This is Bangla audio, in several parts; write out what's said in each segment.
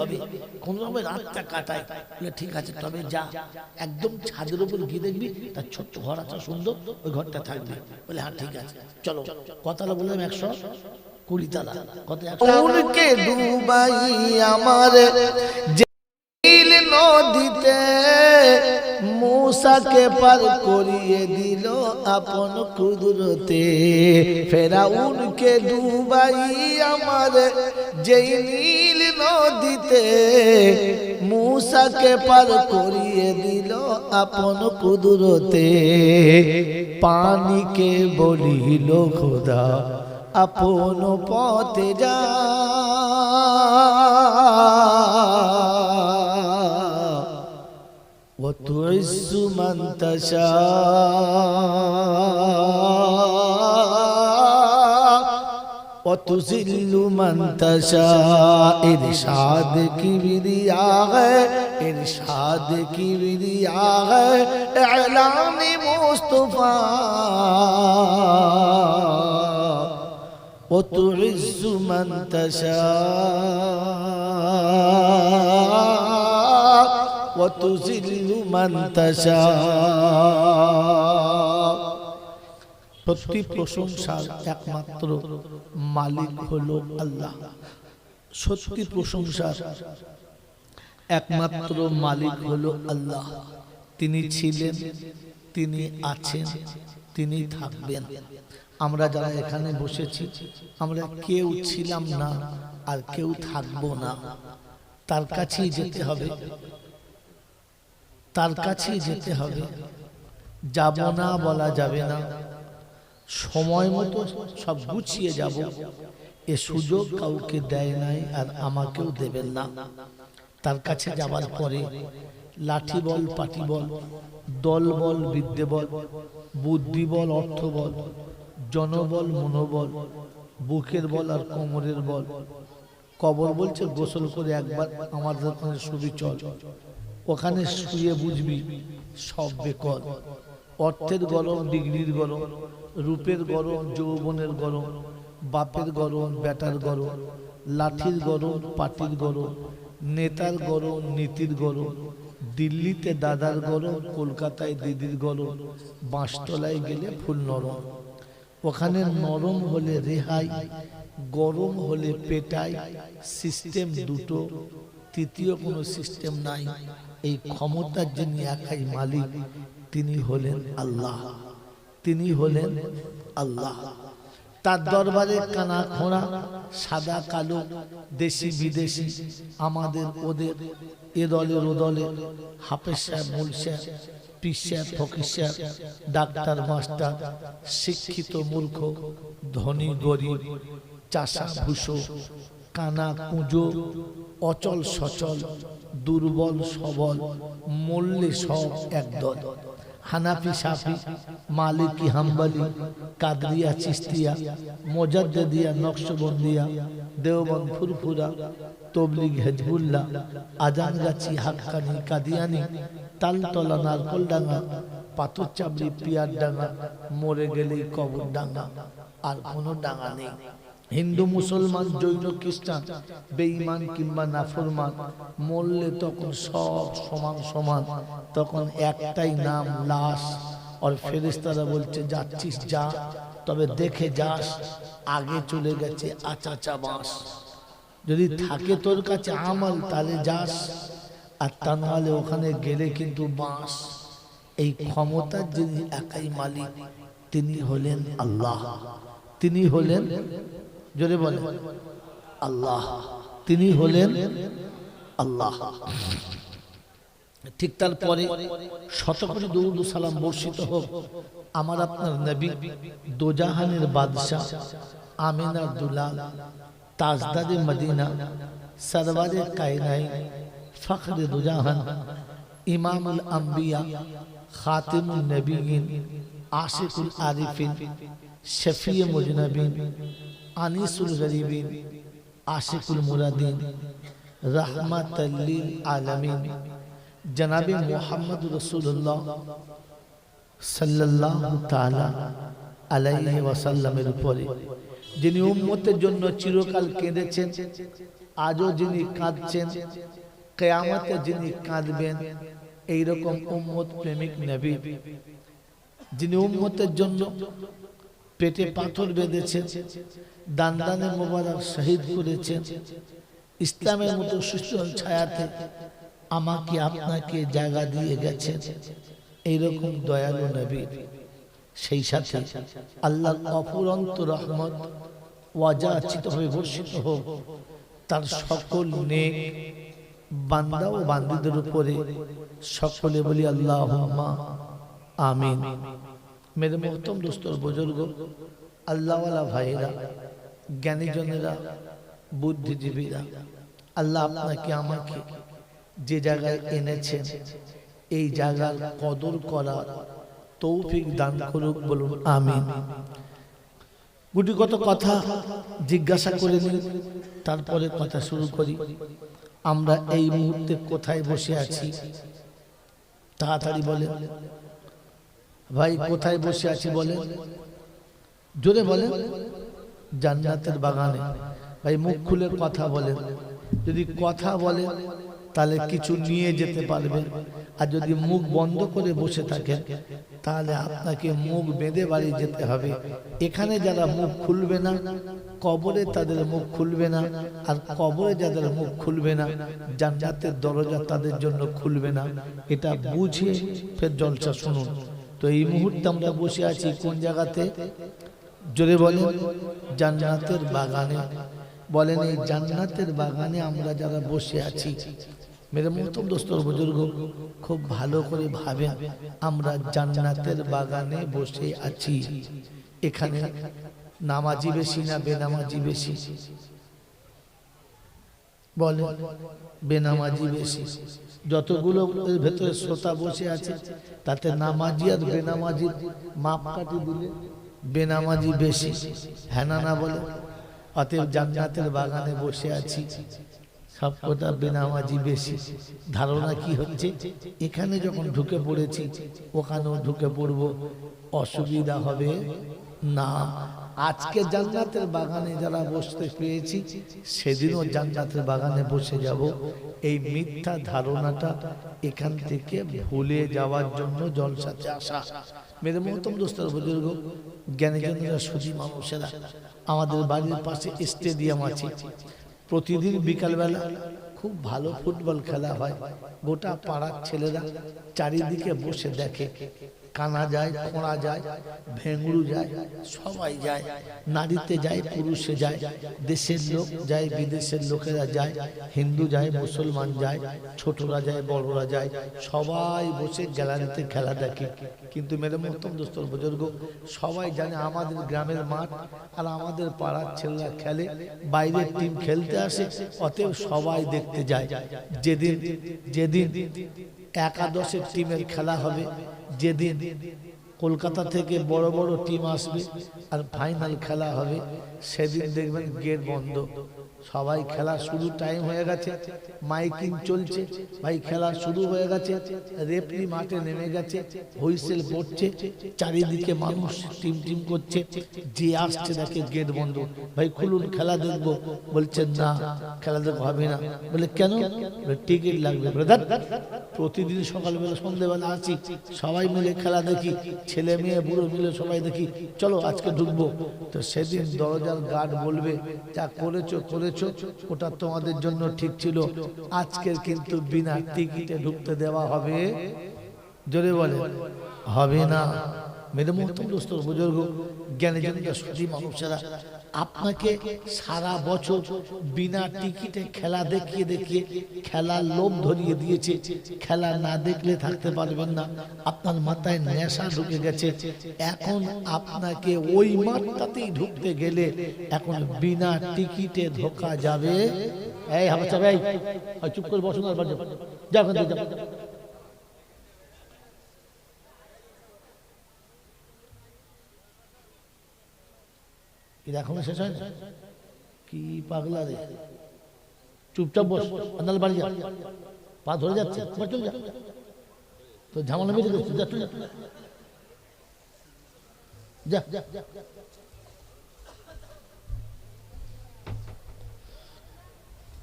হবে কোন রাতটা কাটায়। ঠিক আছে, তবে যা। একদম ছাদের উপর গিয়ে দেখবি, তার ছোট্ট ঘর আছে সুন্দর, ওই ঘরটা থাকবে। বলে হ্যাঁ ঠিক আছে, চলো। কতলা বললাম একশো কুড়ি তালা। ডুবাই আমার জেল নদীতে, মূসাকে পার করিয়ে দিল আপন কুদরতে। ফেরাউনকে ডুবাই আমার যেই নদীতে মূসাকে পার করিয়ে দিল আপন কুদরতে পানিকে বলিল খোদা আপন পথে যা وتعز من تشاء وتزل من تشاء ارشاد کی وریا ہے ارشاد کی وریا ہے اعلان مصطفیٰ وتعز من تشاء وتزل من تشاء প্রতি প্রশংসার একমাত্র মালিক হলো আল্লাহ। সত্যি প্রশংসার একমাত্র মালিক হলো আল্লাহ। তিনি ছিলেন, তিনি আছেন, তিনি থাকবেন। আমরা যারা এখানে বসেছি, আমরা কেউ ছিলাম না আর কেউ থাকব না। তার কাছেই যেতে হবে। তার কাছেই যেতে হবে। যাব না বলা যাবে না। সময় মতো সব গুছিয়ে যাব। এ সুযোগ কাউকে দেয় নাই আর আমাকেও দেবেন না। তার কাছে যাবার পরে লাঠি বল, পাটি বল, দল বল, বিদ্যে বল, বুদ্ধি বল, অর্থ বল জনবল মনোবল বুকের বল আর কোমরের বল। কবর বলছে, গোসল করে একবার আমাদের ওখানে শুবি চল। ওখানে শুয়ে বুঝবি, সব বেকল অর্থের গরম, ডিগ্রির গরম, রূপের গরম, যৌবনের গরম, বাপের গরম, বেটার গরম, লাঠির গরম, পাটির গরম, নেতার গরম, নীতির গরম, দিল্লিতে দাদার গরম, কলকাতায় দিদির গরম, বাঁশতলায় গেলে ফুল নরম। ওখানে নরম হলে রেহাই, গরম হলে পেটাই, সিস্টেম দুটো, তৃতীয় কোনো সিস্টেম নাই। এই ক্ষমতার জন্য একাই মালিক তিনি হলেন আল্লাহ। তিনি হলেন আল্লাহ। তার দরবারে কানা খোঁড়া সাদা কালো দেশি বিদেশি আমাদের ওদের এ দলের ও দলের হাফেজ সাহেব মূল সাহেব পিস সাহেব ফকির সাহেব ডাক্তার মাস্টার শিক্ষিত মূর্খ ধনী গরিব চাষা ভুষো কানা কুঁজো অচল সচল দুর্বল সবল মল্লে সব একদল হানাফি সাফি মালিকি হাম্বালি কাদরিয়া চিস্তিয়া মোজাদ্দিয়া নকশবন্দিয়া দেওবন্দ ফুরফুরা তবলিগ হেজবুল্লাহ আজানগাছি হাক্কানি কাদিয়ানি তালতলা নারকলডাঙ্গা পাথর চাবড়ি পিয়ার ডাঙ্গা মরে গেলেই কবর ডাঙ্গা আর কোনো ডাঙ্গা নেই। হিন্দু, মুসলমান, জৈন, খ্রিস্টান, বেঈমান কিংবা নাফরমান, মরলে তখন সব সমান সমান, তখন একটাই নাম লাশ। আর ফেরেস্তারা বলছে, যাচ্ছিস, যা, তবে দেখে যাস, আগে চলে গেছে আচাচা বাঁশ। যদি থাকে তোর কাছে আমল, তাহলে যাস, আর তা নাহলে ওখানে গেলে কিন্তু বাঁশ। এই ক্ষমতার যিনি একাই মালিক, তিনি হলেন আল্লাহ। তিনি হলেন জোরে বলে আল্লাহ, তিনি হলেন আল্লাহ। ঠিক তারপরে শত কোটি দৌদ সালাম বর্ষিত হোক, আমার আপনার নবী দোজাহানের বাদশাহ আমিনার দুলাল তাজদারে মদিনা, সরওয়ারে কায়নাই, ফখরে দুজাহান, ইমামুল আম্বিয়া খাতিমুল নবীন, আশিকুল আরিফিন, শফিয়ে মুজনবিন আনিসুল গরিবিন আশিকুল মুরাদিন রহমাতাল্লিল আলমিন। জনাবে মোহাম্মদ রসুল্লাহ সাল্লাল্লাহু তাআলা আলাইহি ওয়াসাল্লামের উপরে। যিনি উম্মতের জন্য চিরকাল কেঁদেছেন আজও যিনি কাঁদছেন কেয়ামতে যিনি কাঁদবেন এইরকম উম্মত প্রেমিক নবী। যিনি উম্মতের জন্য পেটে পাথর বেঁধেছেন দান দানে মোবারক শহীদ করেছেন। ইসলামের মতো সুস্থল ছায়াতে আমাকে আপনাকে জায়গা দিয়ে গেছেন। এইরকম দয়ালু নবী। সেই সাথে আল্লাহর অফুরন্ত রহমত ওয়াজাচিত হয়ে বর্ষিত হোক। তার সকল নেক বান্দা ও বান্দিদের উপরে সকলে বলি আল্লাহ আমিন। মেরে মোহতম দোস্তর বুজুর্গ, আল্লাহওয়ালা ভাইয়েরা জ্ঞানীজনেরা, বুদ্ধিজীবীরা, আল্লাহ আপনাকে আমাকে যে জায়গায় এনেছেন, এই জায়গার কদর করা তৌফিক দান করুক বলুন, আমিন। গুটিগত কথা জিজ্ঞাসা করে নিন, তারপরে কথা শুরু করি। আমরা এই মুহূর্তে কোথায় বসে আছি? তাড়াতাড়ি বলে ভাই, কোথায় বসে আছি বলে জোরে বলেন। জান্নাতের বাগানে। ভাই, মুখ খুলে কথা বলেন যদি কথা বলেন তাহলে কিছু নিয়ে যেতে পারবেন আর যদি মুখ বন্ধ করে বসে থাকেন, তাহলে আপনাকে মুখ বেঁধে বাড়ি যেতে হবে। এখানে যারা মুখ খুলবে না, কবরে তাদের মুখ খুলবে না, আর কবরে যাদের মুখ খুলবে না, জান্নাতের দরজা তাদের জন্য খুলবে না। এটা বুঝে ফের জলসা শুনুন। তো এই মুহূর্তে আমরা বসে আছি কোন জায়গাতে? জোরে বলেন জান্নাতের বাগানে, বলেন এই জান্নাতের বাগানে আমরা যারা বসে আছি, মেরে মতম দোস্তর বুজুর্গ, খুব ভালো করে ভাবেন আমরা জান্নাতের বাগানে বসে আছি। এখানে নামাজি বেশি না বেনামাজি বেশি? বলে বেনামাজি বেশি। যতগুলো ভেতরে শ্রোতা বসে আছে, তাতে নামাজি আর বেনামাজি মাপ কাটি দিলে বেনামাজি বেশি, হেনানা না বলে। অতএব জান্নাতের বাগানে বসে আছি। সব কথা বেনামাজি বেশি। ধারণা কি হচ্ছে? এখানে যখন ঢুকে পড়েছি, ওখানেও ঢুকে পড়ব। অসুবিধা হবে না। আজকে জান্নাতের বাগানে যারা বসতে পেয়েছি সেদিনও জান্নাতের বাগানে বসে যাব। এই মিথ্যা ধারণাটা এখান থেকে ভুলে যাওয়ার জন্য জলসাতে আসা। মেরে মহতম দোস্তর বুজুর্গ জ্ঞানীজনেরা সুধী মানুষেরা, আমাদের বাড়ির পাশে স্টেডিয়াম আছে। প্রতিদিন বিকালবেলা খুব ভালো ফুটবল খেলা হয়। গোটা পাড়ার ছেলেরা চারিদিকে বসে দেখে। কানা যায় খোঁড়া যায় ভেঙড়ু যায়, সবাই যায়, নারীতে যায়, পুরুষে যায়, দেশের লোক যায়, বিদেশের লোকেরা যায়, হিন্দু যায়, মুসলমান যায়, ছোটরা যায়, বড়রা যায়, সবাই বসে গ্যালারিতে খেলা দেখে। কিন্তু মেরে মহতম দোস্তর বুজুর্গ, সবাই জানে আমাদের গ্রামের মাঠ আর আমাদের পাড়ার ছেলেরা খেলে, বাইরের টিম খেলতে আসে, অতএব সবাই দেখতে যায়। যেদিন যেদিন একাদশের টিমের খেলা হবে। যেদিন কলকাতা থেকে বড় বড় টিম আসবে আর ফাইনাল খেলা হবে, সেদিন দেখবেন গেট বন্ধ। সবাই খেলা শুরু টাইম হয়ে গেছে মাইকিং চলছে ভাই খেলা শুরু হয়ে গেছে রেফরি মাঠে নেমে গেছে হুইসেল পড়ছে চারিদিকে মানুষ টিম টিম করছে যে আসছে দেখে গেট বন্ধ। ভাই খুলুন খেলা দেখব। বলছেন না খেলা দেখব হবে না। বলে কেন? টিকিট লাগবে। ব্রাদার প্রতিদিন সকালবেলা সন্ধ্যেবেলা আছি সবাই মিলে খেলা দেখি ছেলে মেয়ে বুড়ো মিলে সবাই দেখি চলো আজকে ঢুকবো। তো সেদিন দরজার গার্ড বলবে যা করেছ করেছ। ওটা তোমাদের জন্য ঠিক ছিল। আজকের কিন্তু বিনা টিকিটে ঢুকতে দেওয়া হবে। জোরে বলে হবে না। মেরে মোহতম দোস্তর বুজুর্গ, জ্ঞানী জনিত সুখী মানুষেরা আপনাকে সারা বছর বিনা টিকিটে খেলা দেখিয়ে দেখিয়ে খেলার লোভ ধরিয়ে দিয়েছে। খেলা না দেখলে থাকতে পারবেন না। আপনার মাথায় নেশা ঢুকে গেছে। এখন আপনাকে ওই মাঠটাতেই ঢুকতে গেলে এখন বিনা টিকিটে ঢোকা যাবে। এই হাবা চাবে চুপ করে বসুন আর বাজে যা ওখান থেকে যা। এটা এখনও শেষ হয়? কি পাগলা রে। চুপচাপ বস আন্দাল বাড়ি যা। পা ধরে যাচ্ছে চলে যা। তো ঝামেলা বেঁধে দিচ্ছে যা চলে যা। যা। যা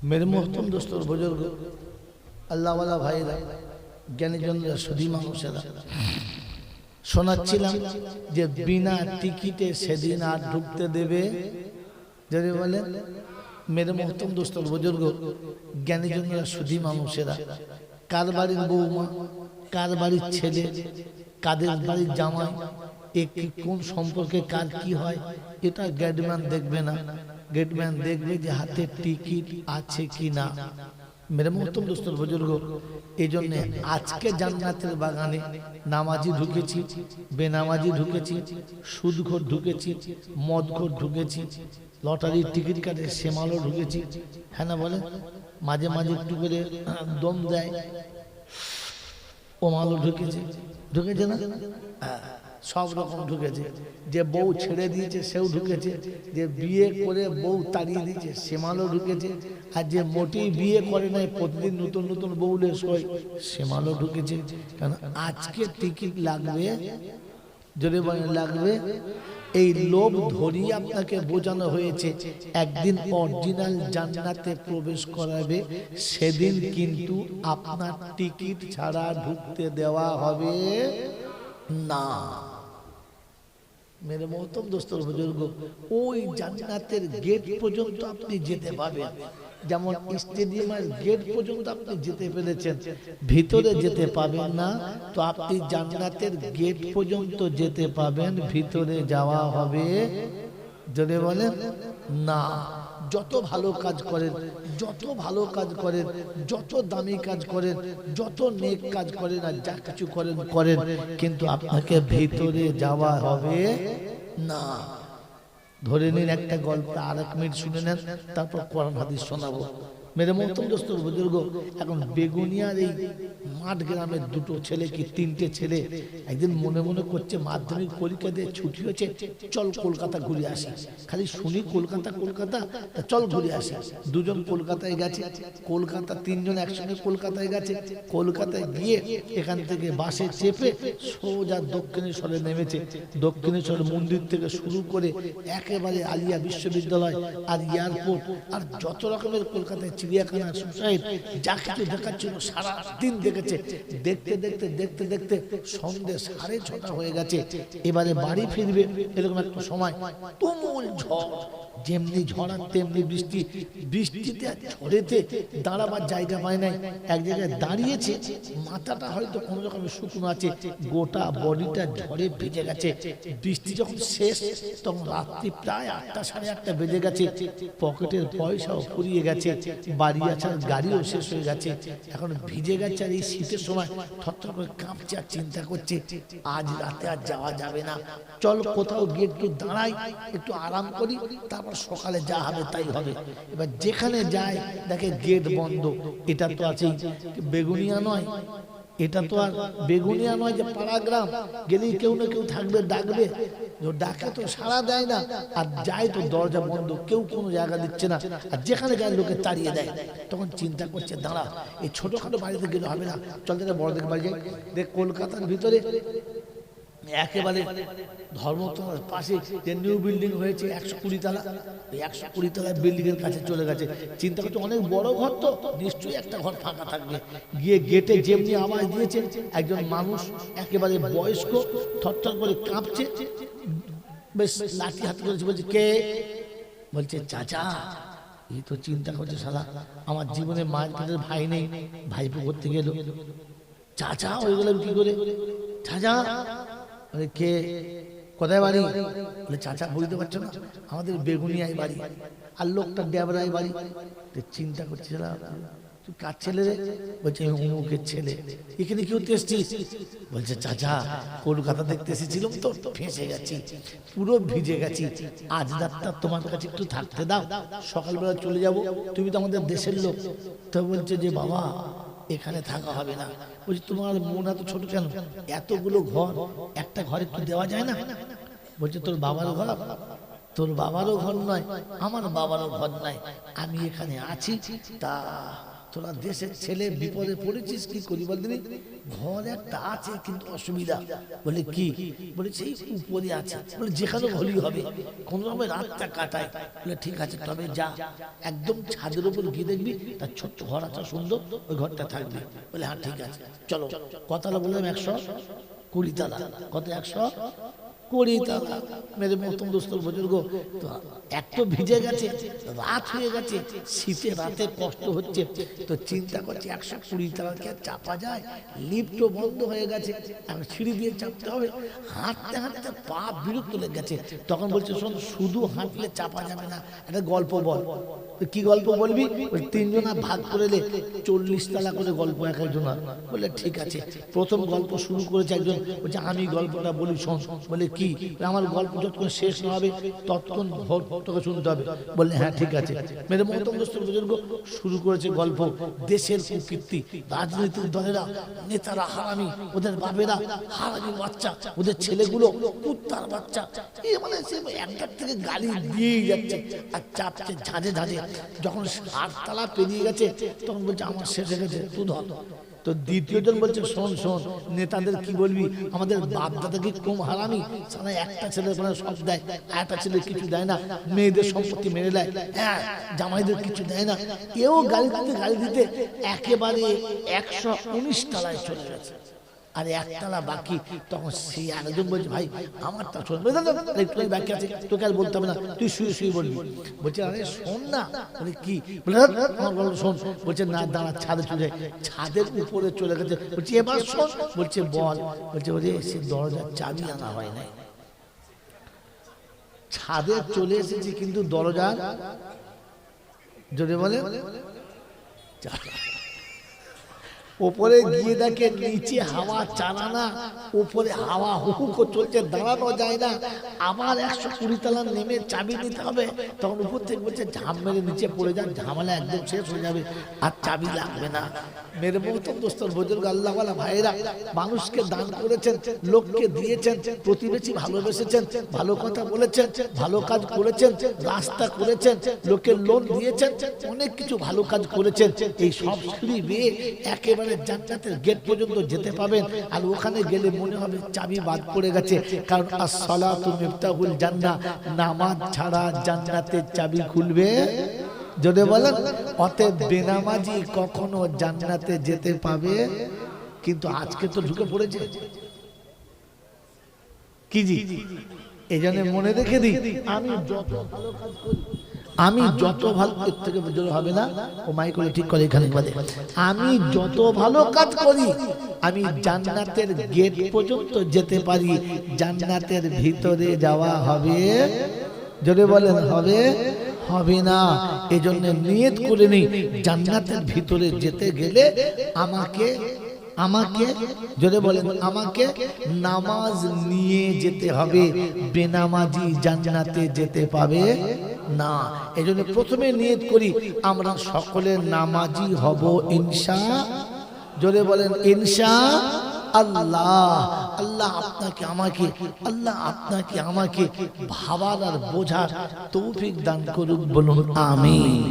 মেরে মোহতম দোস্তর বুজুর্গ। আল্লাহওয়ালা ভাইরা জ্ঞানীজনরা সুধী মানুষেরা। শোনাচ্ছিলাম যে বিনা টিকিটে সেদিন আর ঢুকতে দেবে? যদি বলেন মেরে মোহতম দোস্তর বুজুর্গ জ্ঞানীজনরা সুধী মানুষেরা কার বাড়ির বৌমা কার বাড়ির ছেলে কাদের বাড়ির জামাই এ কি কোন সম্পর্কে কার কি হয়? এটা গেটম্যান দেখবে না। গেটম্যান দেখবে যে হাতে টিকিট আছে কি না মেরে মোহতম দোস্তর বুজুর্গ এই জন্য আজকে জান্নাতের বাগানে নামাজি ঢুকেছি বেনামাজি ঢুকেছি সুদঘর ঢুকেছি মদঘর ঢুকেছি লটারির টিকিট কাটে সেমালও ঢুকেছি হ্যাঁ না বলে মাঝে মাঝে একটু করে দম দেয় ও মালও ঢুকেছে ঢুকেছে না হ্যাঁ, সব রকম ঢুকেছে। যে বউ ছেড়ে দিয়েছে, সেও ঢুকেছে। যে বিয়ে করে বউ তাড়িয়ে দিয়েছে সে মালও ঢুকেছে। আর যে মোটেই বিয়ে করে নাই, প্রতিদিন নতুন নতুন বউলে সই সে মালও ঢুকেছে। কারণ আজকে টিকিট লাগবে যদি বলেন, লাগবে। এই লোভ ধরিয়ে আপনাকে বোঝানো হয়েছে, একদিন অরিজিনাল জান্নাতে প্রবেশ করাবে, সেদিন কিন্তু আপনার টিকিট ছাড়া ঢুকতে দেওয়া হবে না। মেরে মহতম দোস্তর বুজুর্গ, ওই জান্নাতের গেট পর্যন্ত আপনি যেতে পাবেন যেমন স্টেডিয়ামের গেট পর্যন্ত আপনি যেতে পেরেছেন, ভিতরে যেতে পাবেন না, তো আপনি জান্নাতের গেট পর্যন্ত যেতে পাবেন ভিতরে যাওয়া হবে। যদি বলেন, না। যত ভালো কাজ করেন, যত ভালো কাজ করেন, যত দামি কাজ করেন, যত নেক কাজ করেন আর যা কিছু করেন করেন। কিন্তু আপনাকে ভেতরে যাওয়া হবে না। ধরে নিন একটা গল্প আর এক মিনিট শুনে নেন, তারপর কোরআন হাদিস শোনাবো। মেরে মহতম দোস্তর বুজুর্গ, এখন বেগুনিয়ার এই মাঠ গ্রামের দুটো ছেলে কি তিনটে ছেলে? একদিন মনে মনে করছে, মাধ্যমিক পরীক্ষা দিয়ে ছুটি হয়েছে, চল কলকাতা ঘুরে আসি। খালি শুনি কলকাতা কলকাতা চল ঘুরে আসি। দুজন কলকাতায় গেছে, কলকাতা তিনজন একসঙ্গে কলকাতায় গেছে, কলকাতায় গিয়ে এখান থেকে বাসে চেপে সোজা দক্ষিণেশ্বরে নেমেছে। দক্ষিণেশ্বর মন্দির থেকে শুরু করে একেবারে আলিয়া বিশ্ববিদ্যালয় আর এয়ারপোর্ট আর যত রকমের কলকাতায় চিড়িয়াখানা, সুসাইড, যা কিছু দেখাচ্ছিল সারা দিন দেখেছে। দেখতে দেখতে দেখতে দেখতে সন্ধ্যে সাড়ে ছটা হয়ে গেছে। এবারে বাড়ি ফিরবে এরকম একটা সময়। তুমুল ঝড়। যেমনি ঝড় আর তেমনি বৃষ্টি, বৃষ্টিতে ঝড়েতে দাঁড়াবার জায়গা পায় নাই। এক জায়গায় দাঁড়িয়েছে, মাথাটা হয়তো কোনো রকমের শুকনো আছে, গোটা বডিটা ঝড়ে ভিজে গেছে। বৃষ্টি যখন শেষ, তখন রাত্রি প্রায় আটটা সাড়ে আটটা বেজে গেছে। পকেটের পয়সাও ফুরিয়ে গেছে, বাড়ি আসার গাড়িও শেষ হয়ে গেছে। এখন ভিজে গেছে আর এই শীতের সময় থরথর করে কাঁপছে আর চিন্তা করছে, আজ রাতে আর যাওয়া যাবে না। চল কোথাও গিয়ে একটু দাঁড়াই, একটু আরাম করি, তারপর সকালে যা হবে তাই হবে। এবার যেখানে যায়, দেখে গেট বন্ধ। এটা তো আছেই। বেগুনিয়া নয়। এটা তো আর বেগুনিয়া নয় যে পাড়া গ্রাম গেলেই কেউ না কেউ থাকবে, ডাকবে। ডাকে তো সাড়া দেয় না। আর যায় তো দরজা বন্ধ। কেউ কোনো জায়গা দিচ্ছে না। আর যেখানে যায় লোকে তাড়িয়ে দেয়। তখন চিন্তা করছে, দাঁড়া, এই ছোটখাটো বাড়িতে গেলে হবে না। চল বড় দিকে বাড়ি যাই। দেখ, কলকাতার ভিতরে একেবারে ধর্মতলার পাশে যে নিউ বিল্ডিং হয়েছে, একশো কুড়ি তলা। একশো কুড়ি তলা বিল্ডিং এর কাছে চলে গেছে। চিন্তা করছে অনেক বড় ঘর তো, নিশ্চয়ই একটা ঘর ফাঁকা থাকবে। গিয়ে গেটে যেমনি আওয়াজ দিয়েছে একজন মানুষ একেবারে বয়স্ক, থরথর করে কাঁপছে। বেশ লাঠি হাত করেছে বলছে, কে? বলছে, চাচা। এই তো চিন্তা করছে সালা আমার জীবনে মায়ের পেটের ভাই নেই, ভাইপো করতে গেল। চাচা হয়ে গেলাম কি করে? চাচা কে? কোথায় বাড়ি? বলে, চাচা, বুঝতে পারছ না? আমাদের বেগুনিয়ায় বাড়ি। আর লোকটা ড্যাবরায় বাড়ি। তো চিন্তা করছে তুই কার ছেলে রে? বলছে অমুকের ছেলে। এখানে কি হতে এসছিস? বলছে, চাচা, কলকাতা দেখতে এসেছিলাম তো, ফেঁসে গেছি, পুরো ভিজে গেছি। আজ রাতটা তোমার কাছে একটু থাকতে দাও। সকালবেলা চলে যাব। তুমি তো আমাদের দেশের লোক। তো বলছে যে, বাবা এখানে থাকা হবে না। বলছি, তোমার মন এত ছোট কেন? এতগুলো ঘর, একটা ঘরে তো দেওয়া যায় না? বলছে, তোর বাবার ঘর? তোর বাবারও ঘর নয়, আমার বাবারও ঘর নয় আমি এখানে আছি, তা তোরা দেশের ছেলে বিপদে পড়েছিস, কি করি বলদিনি ঘর একটা আছে, কিন্তু অসুবিধা। বলে, কি? বলে, সেই উপরে আছে। বলে, যেখানে হলি হবে। রকমের রাতটা কাটায়। বলে, ঠিক আছে, তবে যা। একদম ছাদের উপর গিয়ে দেখবি, তার ছোট্ট ঘর আছে, সুন্দর, ওই ঘরটা থাকবে। বলে হ্যাঁ ঠিক আছে। চলো কতলা বললাম একশো কুড়ি তালা। কত, একশো? কুড়ি তালা মেরে মতন দোস্ত বুজুর্গ তো এক তো ভিজে গেছে রাত হয়ে গেছে শীতে রাতে কষ্ট হচ্ছে। তো চিন্তা করছে একশো কুড়ি তালাকে আর চাপা যায়? লিফটও বন্ধ হয়ে গেছে এখন সিঁড়ি দিয়ে চাপতে হবে। হাঁটতে হাঁটতে পা বিরক্ত লেগে গেছে। তখন বলছে শোন শুধু হাঁটলে চাপা যাবে না একটা গল্প বল। কি গল্প বলবি? ওই তিনজনা ভাগ করে নে চল্লিশ তালা করে গল্প এক একজনা বলে, ঠিক আছে। প্রথম গল্প শুরু করেছে একজন, বলছে, আমি গল্পটা বলি, শোন। বলে, কি? আমার গল্প যতক্ষণ শেষ না হবে, ততক্ষণ তোকে শুনতে হবে। বললে হ্যাঁ ঠিক আছে। মেরে মহতম দোস্ত বুজুর্গ, শুরু করেছে গল্প। দেশের কুকীর্তি রাজনৈতিক দলেরা, নেতারা হারামি, ওদের বাপেরা হারামি বাচ্চা, ওদের ছেলেগুলো কুত্তার বাচ্চা। মানে সে একটার থেকে গালি দিয়েই যাচ্ছে, আর চাপছে ঝাঁঝে ঝাঁঝে যখন আটতলা পেরিয়ে গেছে, তখন বলছে, আমার শেষ হয়ে গেছে, তুই ধর। তো দ্বিতীয়জন বলছে, শোন শোন, নেতাদের কি বলবি? আমাদের বাপ দাদাকে কম হারামি। সারা একটা ছেলে কোনো সব দেয় একটা ছেলে কিছু দেয় না। মেয়েদের সম্পত্তি মেরে দেয়। হ্যাঁ জামাইদের কিছু দেয় না। কেউ গাড়ি দিতে গাড়ি দিতে একেবারে একশো উনিশ তলায় চলে গেছে। আর একতলা বাকি তখন সেই আরেকজন বলছে ভাই আমার তা শোন বলে, "দাদা, দাদা, একটু বাকি আছে তোকে আর বলতে হবে না তুই শুয়ে শুয়ে বলবি। বলছে আরে শোন না। বলে কি? বলে "দাদা, দাদা, আমার গল্প শোন। বলছে না দাঁড়া ছাদে চলে ছাদের উপরে চলে গেছে। বলছে এবার শোন। বলছে বল। বলছে ওরে সে দরজার চাবি আনা হয় নাই। ছাদে চলে এসেছি কিন্তু দরজার জোরে বলে চাবি ওপরে গিয়ে দেখে নিচে হাওয়া চালা না, উপরে হাওয়া হুক চলছে, দাঁড়ানো যায় না। আবার একশো কুড়ি তলা নেমে চাবি নিতে হবে। তখন উপর থেকে বলছে ঝাম মেরে নিচে পড়ে যান, ঝামেলা একদম শেষ হয়ে যাবে, আর চাবি লাগবে না। মেরে মহতম দোস্তর বুজুর্গ আল্লাহওয়ালা ভাইরা মানুষকে দান করেছেন, লোককে দিয়েছেন, প্রতিবেশী ভালোবেসেছেন, ভালো কথা বলেছেন, ভালো কাজ করেছেন, রাস্তা করেছেন, লোকের লোন দিয়েছেন, অনেক কিছু ভালো কাজ করেছেন। এই সব সিঁড়ি বেয়ে একেবারে জান্নাতের গেট পর্যন্ত যেতে পাবেন আর ওখানে গেলে মনে হবে চাবি বাদ পড়ে গেছে। কারণ আসসালাতু মিফতাহুল জান্নাহ, নামাজ ছাড়া জান্নাতের চাবি খুলবে? যদি বলেন, অতএব বেনামাজি কখনো জান্নাতে যেতে পাবে? কিন্তু আজকে তো ঢুকে পড়েছে। কি জি? এই মনে রেখে দিই, আমি যত ভালো কাজ করি আমি যত ভালো এর থেকে জোরে হবে না, ও করে ঠিক করে এখানে বাদে আমি যত ভালো কাজ করি, আমি জান্নাতের গেট পর্যন্ত যেতে পারি। জান্নাতের ভিতরে যাওয়া হবে, জোরে বলেন, হবে হবে না। এজন্য নিয়ত করে নেই জান্নাতের ভিতরে যেতে গেলে আমাকে আমাকে যদি বলেন, আমাকে নামাজ নিয়ে যেতে হবে। বেনামাজি জান্নাতে যেতে পাবে। না এই জন্য প্রথমে নিয়ত করি, আমরা সকলে নামাজি হব, ইনশা। জোরে বলেন, ইনশা আল্লাহ। আল্লাহ আপনাকে, আমাকে, আল্লাহ আপনাকে, আমাকে ভাবার আর বোঝার তৌফিক দান করুক বলুন, আমিন।